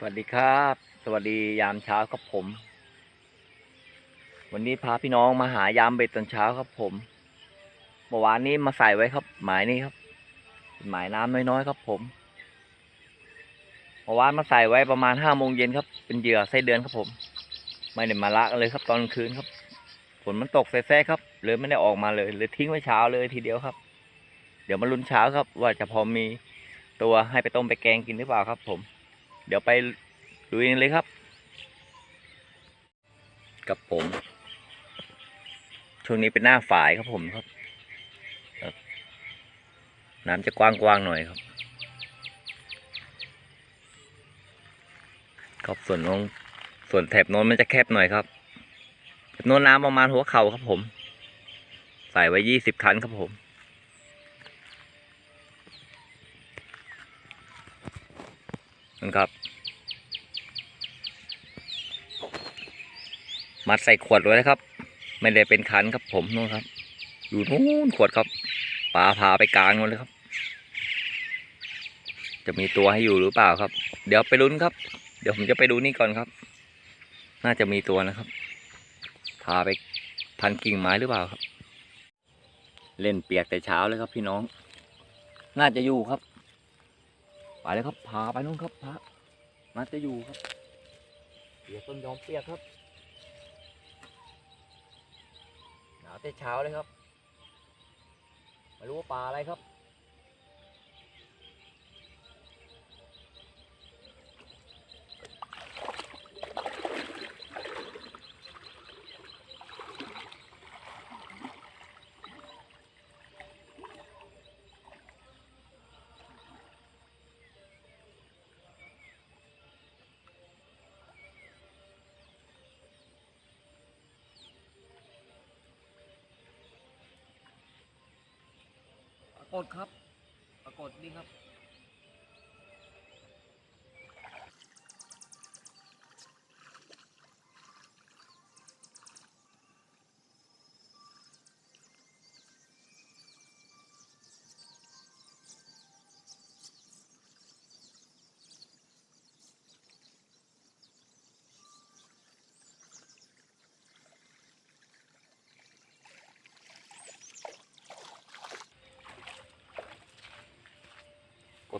สวัสดีครับ สวัสดียามเช้าครับผม วันนี้พาพี่น้องมาหายามเบ็ดตอนเช้าครับผมเมื่อวานนี้มาใส่ไว้ครับ หมายนี้ครับ หมายน้ำน้อยๆครับผมเมื่อวานมาใส่ไว้ประมาณห้าโมงเย็นครับ เป็นเหยื่อไส้เดือนครับผม ไม่ได้มาละเลยครับตอนคืนครับฝนมันตกแซ่ๆครับเลยไม่ได้ออกมาเลยเลยทิ้งไว้เช้าเลยทีเดียวครับ เดี๋ยวมาลุ้นเช้าครับ ว่าจะพอมีตัวให้ไปต้มไปแกงกินหรือเปล่าครับผม เดี๋ยวไปดูเองเลยครับ กับผม ช่วงนี้เป็นหน้าฝายครับผมครับ น้ำจะกว้างๆหน่อยครับครับส่วนน้องส่วนแถบโน้นมันจะแคบหน่อยครับแถบโน้นน้ำประมาณหัวเข่าครับผม ใส่ไว้ยี่สิบคันครับผม นั่นครับมัดใส่ขวดไว้นะครับ ไม่ได้เป็นคันครับผมนู่นครับ อยู่นู้นขวดครับปลาพาไปกลางนู่นเลยครับ จะมีตัวให้อยู่หรือเปล่าครับ เดี๋ยวไปลุ้นครับ เดี๋ยวผมจะไปดูนี่ก่อนครับ น่าจะมีตัวนะครับพาไปพันกิ่งไม้หรือเปล่าครับ เล่นเปียกแต่เช้าเลยครับพี่น้อง น่าจะอยู่ครับ ไปเลยครับพาไปนู่นครับพระน่าจะอยู่ครับเปียกต้นยอมเปียกครับหนาวแต่เช้าเลยครับไม่รู้ว่าปลาอะไรครับ ปรากฏครับ ปรากฏนี่ครับ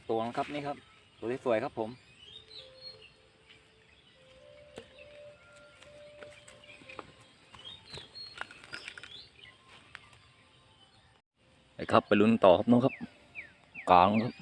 ตัวนะครับนี่ครับ ตัวที่สวยครับผมไปครับไปลุ้นต่อครับน้องครับกลางครับ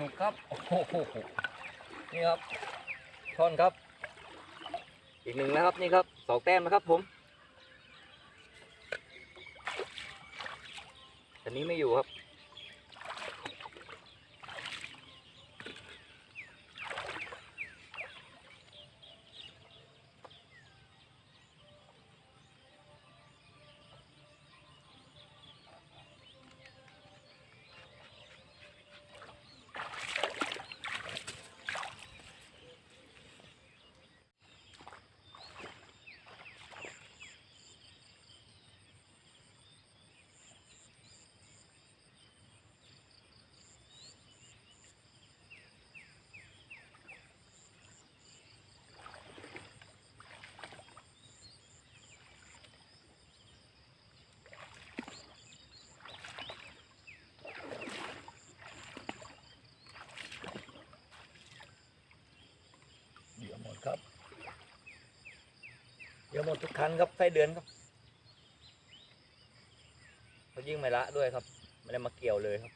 นุกครับโอ้โหนี่ครับท่อนครับ อีกหนึ่งนะครับนี่ครับสองแต้มนะครับผมอันนี้ไม่อยู่ครับ หมดทุกครั้งครับไส้เดือนครับเขายิ่งไม่ละด้วยครับไม่ได้มาเกี่ยวเลยครับ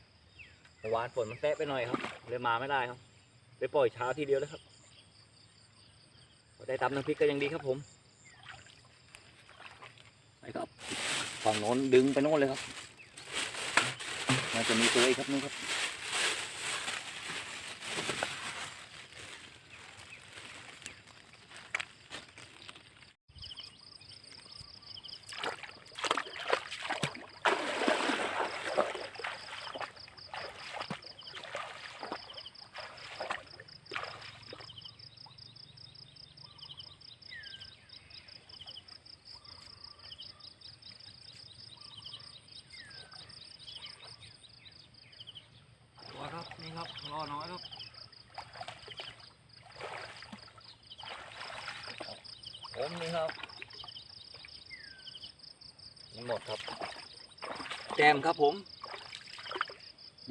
เมื่อวานฝนมันแทะไปหน่อยครับ เลยมาไม่ได้ครับเลยปล่อยเช้าทีเดียวเลยครับได้ตำน้ำพริกก็ยังดีครับผมไปครับฝั่งโน้นดึงไปโน้นเลยครับน่าจะมีตัวอีกครับนู่นครับ ตัวครับนี่ครับรอน้อยครับผมนี่ครับนี่หมด ครับแจมครับผม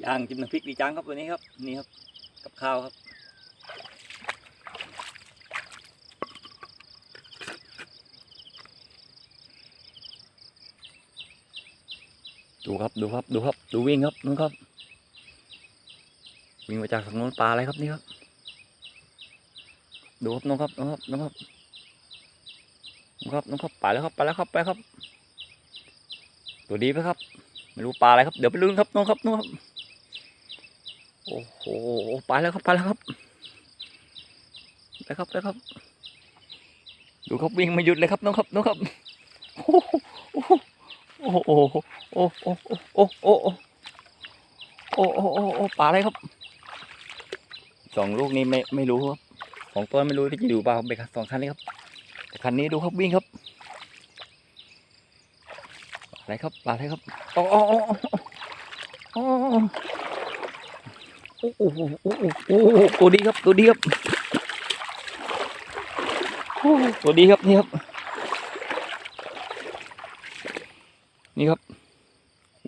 ย่างจิ้มน้ำพริกดีจังครับตัวนี้ครับนี่ครับกับข้าวครับดูครับดูครับดูครับดูวิ่งครับนู่นครับ วิ่งมาจากฝั่งโน้นปลาอะไรครับนี่ครับดูครับน้องครับน้องครับน้องครับน้องครับน้องครับไปแล้วครับไปแล้วครับไปครับ ตัวดีไหมครับ ไม่รู้ปลาอะไรครับ เดี๋ยวไปลุ้นครับน้องครับน้องครับ โอ้โหปลาแล้วครับปลาแล้วครับ ไปครับไปครับ ดูครับวิ่งไม่หยุดเลยครับน้องครับน้องครับ โอ้โห โอ้โห โอ้โห โอ้โห โอ้โห โอ้โห โอ้ปลาอะไรครับ สองลูกนี้ไม่ไม่รู้ครับ ของตัวไม่รู้ที่จะอยู่ปลาไปครับสองคันนี้ครับคันนี้ดูครับวิ่งครับ อะไรครับปลาอะไรครับโอ้โอ้โอ้โอ้โอ้โอ้โอ้โอ้โอ้โอ้โอ้ตัวดีครับตัวดีครับตัวดีครับนี่ครับ นี่ครับ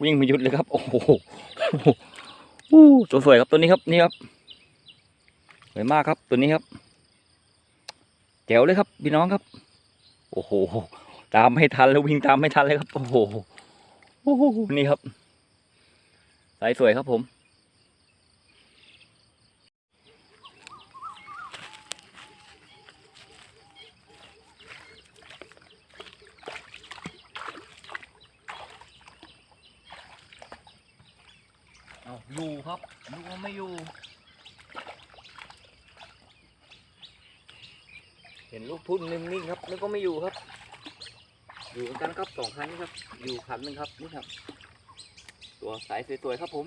วิ่งไม่หยุดเลยครับ โอ้โหโอ้โหตัวสวยครับตัวนี้ครับนี่ครับสวยมากครับตัวนี้ครับแจ๋วเลยครับพี่น้องครับ โอ้โห ตามไม่ทันแล้ววิ่งตามไม่ทันเลยครับ โอ้โห นี่ครับ สายสวยครับผม เอาอยู่ครับนึกว่าไม่อยู่ เห็นลูกทุ่นนิ่งๆครับนึกว่าไม่อยู่ครับ อยู่เหมือนกันครับสองคันนี้ครับ อยู่คันหนึ่งครับนี่ครับ ตัวสายสวยๆครับผม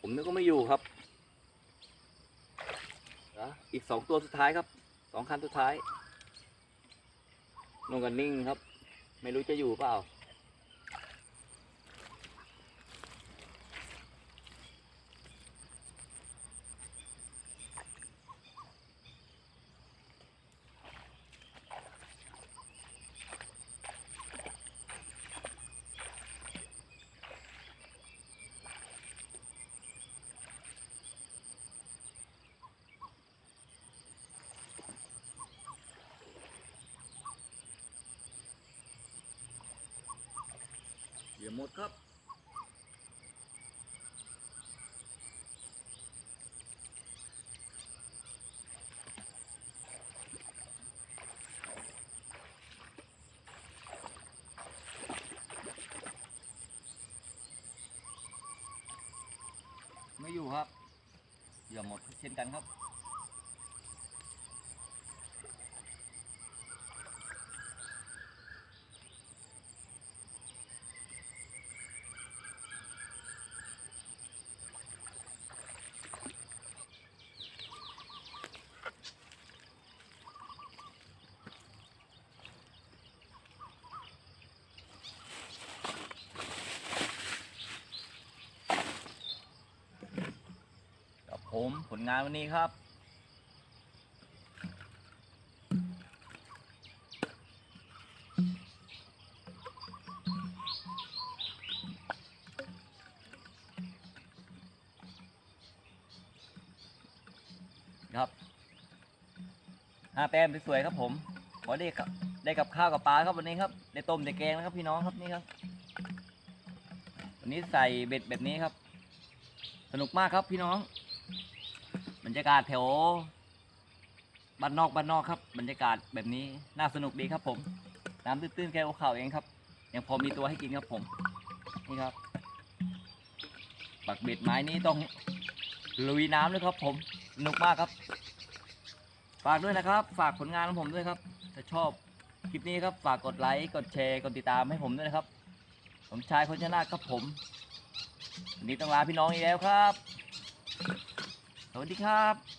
ผมนึกว่าไม่อยู่ครับอีกสองตัวสุดท้ายครับสองคันสุดท้ายนงกันนิ่งครับ ไม่รู้จะอยู่เปล่า หมดครับไม่อยู่ครับเหยื่อหมดเช่นกันครับกับ ผมผลงานวันนี้ครับ ครับห้าแต้มสวยๆครับผมขอได้กับได้กับข้าวกับปลาครับวันนี้ครับ ได้ต้มได้แกงนะครับพี่น้องครับนี่ครับ วันนี้ใส่เบ็ดแบบนี้ครับ สนุกมากครับพี่น้อง รรยากาศแถวบ้านนอกบ้านนอกครับ บรรยากาศแบบนี้น่าสนุกดีครับผม น้ำตื้นๆแค่หัวเข่าเองครับ ยังพอมีตัวให้กินครับผม นี่ครับ ปักเบ็ดไม้นี้ต้องลุยน้ำด้วยครับผมสนุกมากครับ ฝากด้วยนะครับ ฝากผลงานของผมด้วยครับ ถ้าชอบคลิปนี้ครับ ฝากกดไลค์ กดแชร์ กดติดตามให้ผมด้วยนะครับ ผมชายคนชนะครับผม วันนี้ต้องลาพี่น้องอีกแล้วครับ วัสดีครับ